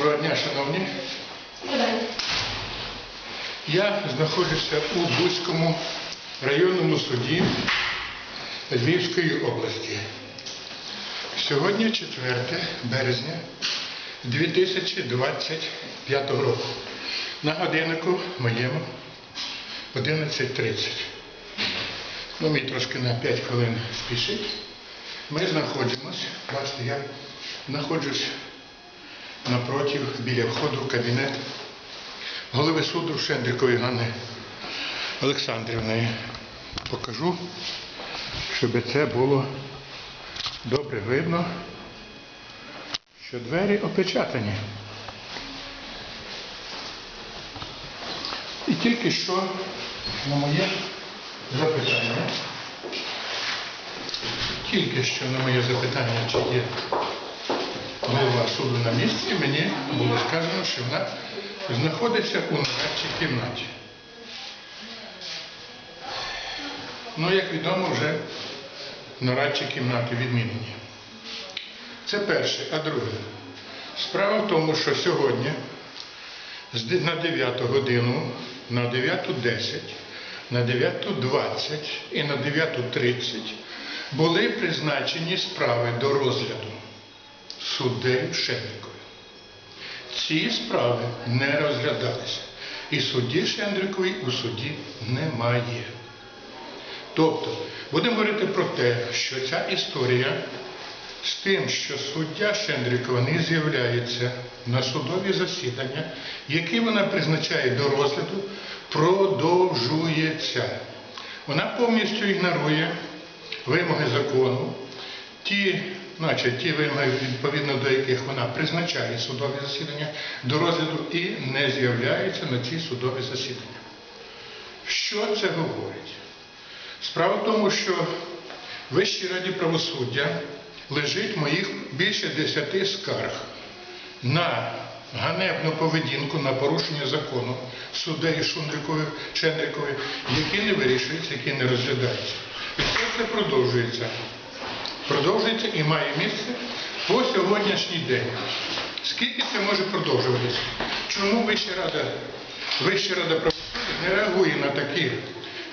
Доброго дня, шановні. Я знаходжуся у Бузькому районному суді Львівської області. Сьогодні 4 березня 2025 року. На годиннику моєму 11.30. Ну, мій трошки на 5 хвилин спішить. Ми знаходимося, бачите, я знаходжусь напротив, біля входу в кабінет голови суду Шендрікової Ганни Олександрівни. Покажу, щоб це було добре видно, що двері опечатані. І тільки що на моє запитання, тільки що на моє запитання, чи є голова суду на місці, мені було сказано, що вона знаходиться у нарадчій кімнаті. Ну, як відомо, вже нарадчі кімнати відмінені. Це перше. А друге, справа в тому, що сьогодні на 9 годину, на 9.10, на 9.20 і на 9.30 були призначені справи до розгляду суддею Шендріковою. Ці справи не розглядалися. І судді Шендрікової у суді немає. Тобто, будемо говорити про те, що ця історія з тим, що суддя Шендрікова не з'являється на судові засідання, які вона призначає до розгляду, продовжується. Вона повністю ігнорує вимоги закону, ті, значить, ті вимоги, відповідно до яких вона призначає судові засідання до розгляду і не з'являється на ці судові засідання. Що це говорить? Справа в тому, що в Вищій раді правосуддя лежить моїх більше десяти скарг на ганебну поведінку, на порушення закону суддею Шундрикової, Шендрикової, які не вирішуються, які не розглядаються. І все це продовжується. Продовжується і має місце по сьогоднішній день. Скільки це може продовжуватися? Чому Вища Рада, Вища Рада правосуддя не реагує на такі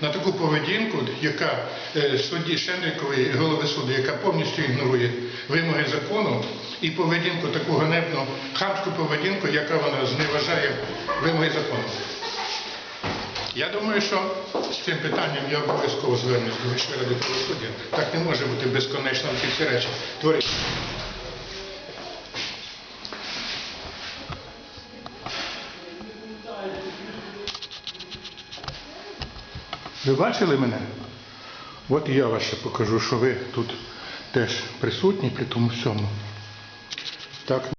на таку поведінку, яка е, судді Шендрікової голови суду, яка повністю ігнорує вимоги закону і поведінку таку ганебну, хамську поведінку, яка вона зневажає вимоги закону. Я думаю, що з цим питанням я обов'язково звернусь до Вищої ради правосуддя. Так не може бути безконечно ці всі речі творити. Ви бачили мене? От і я вас ще покажу, що ви тут теж присутні при тому всьому. Так.